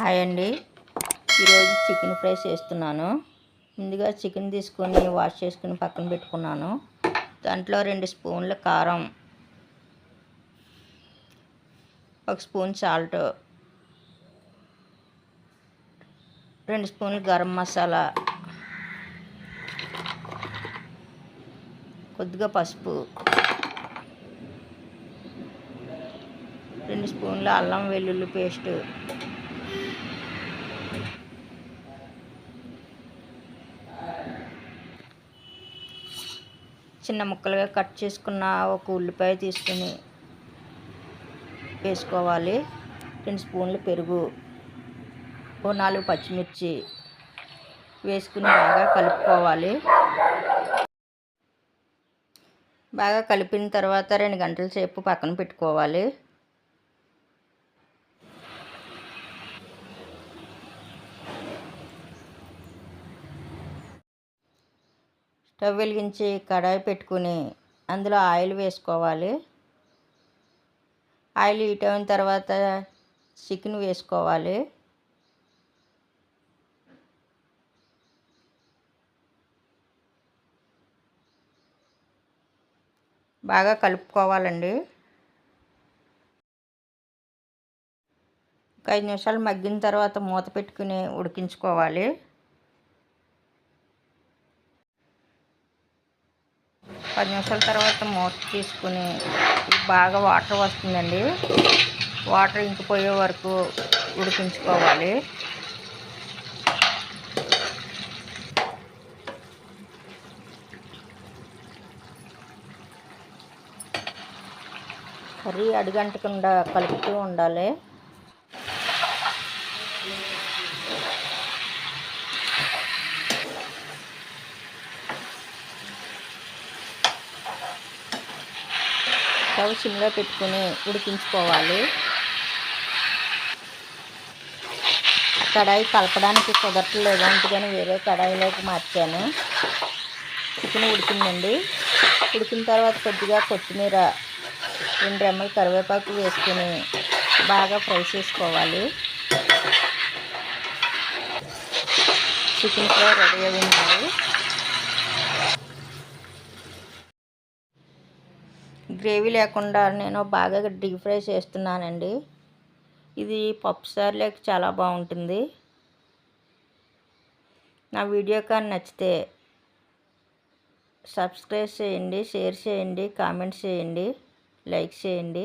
Hi అండి. ఈరోజు chicken fry చేస్తున్నాను. ముందుగా చికెన్ తీసుకొని వాష్ చేసుకుని పక్కన పెట్టుకున్నాను. దాంట్లో రెండు స్పూన్ల కారం ఒక స్పూన్ సాల్ట్ రెండు స్పూన్లు గరం మసాలా కొద్దిగా పసుపు రెండు స్పూన్ల అల్లం వెల్లుల్లి పేస్టు చిన్న ముక్కలుగా కట్ చేసుకున్న ఒక ఉల్లిపాయ తీసుకుని వేసుకోవాలి. రెండు స్పూన్లు పెరుగు ఓ నాలుగు పచ్చిమిర్చి వేసుకుని బాగా కలుపుకోవాలి. బాగా కలిపిన తర్వాత రెండు గంటల సేపు పక్కన పెట్టుకోవాలి. స్టవ్ వెలిగించి కడాయి పెట్టుకుని అందులో ఆయిల్ వేసుకోవాలి. ఆయిల్ హీట్ అయిన తర్వాత చికెన్ వేసుకోవాలి. బాగా కలుపుకోవాలండి. ఒక ఐదు నిమిషాలు మగ్గిన తర్వాత మూత పెట్టుకుని ఉడికించుకోవాలి. పది నిమిషాల తర్వాత మూత తీసుకుని బాగా వాటర్ వస్తుందండి. వాటర్ ఇంకిపోయే వరకు ఉడికించుకోవాలి. కర్రీ అడుగంటకుండా కలుపుతూ ఉండాలి. స్టవ్ సిమ్లో పెట్టుకుని ఉడికించుకోవాలి. కడాయి కలపడానికి కుదరట్లేదు అందుకని వేరే కడాయిలోకి మార్చాను. చికెన్ ఉడికిందండి. ఉడికిన తర్వాత కొద్దిగా కొత్తిమీర రెండు రెమ్మలు కరివేపాకు వేసుకుని బాగా ఫ్రై చేసుకోవాలి. చికెన్ ఫ్రై రెడీ అయింది గ్రేవీ లేకుండా నేను బాగా డీప్ ఫ్రై చేస్తున్నానండి. ఇది పప్పు సార్లేకి చాలా బాగుంటుంది. నా వీడియో కానీ నచ్చితే సబ్స్క్రైబ్ చేయండి షేర్ చేయండి కామెంట్స్ చేయండి లైక్ చేయండి.